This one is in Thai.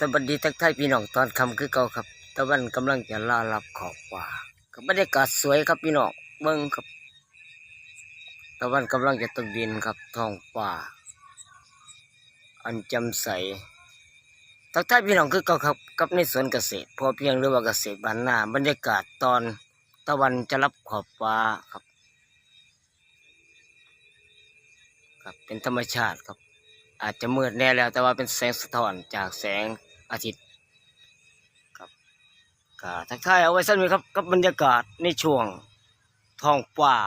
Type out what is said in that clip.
สวัสดีทักทายพี่น้องตอนคำคือเก่าครับตะวันกำลังจะล่ารับขอบฟ้ากับบรรยากาศสวยครับพี่น้องเบิ้งครับตะวันกำลังจะตกดินครับท้องฟ้าอันจำใสทักทายพี่น้องคือเก่าครับกับในสวนเกษตร พอเพียงหรือว่าเกษตรบ้านนาบรรยากาศตอนตะวันจะรับขอบฟ้าครับ ครับเป็นธรรมชาติครับ อาจจะมืดแน่แล้วแต่ว่าเป็นแสงสะท้อนจากแสง อาทิตย์ครับก็ทักทายเอาไว้สั้นไว้ครับกับบรรยากาศในช่วงท้องป่า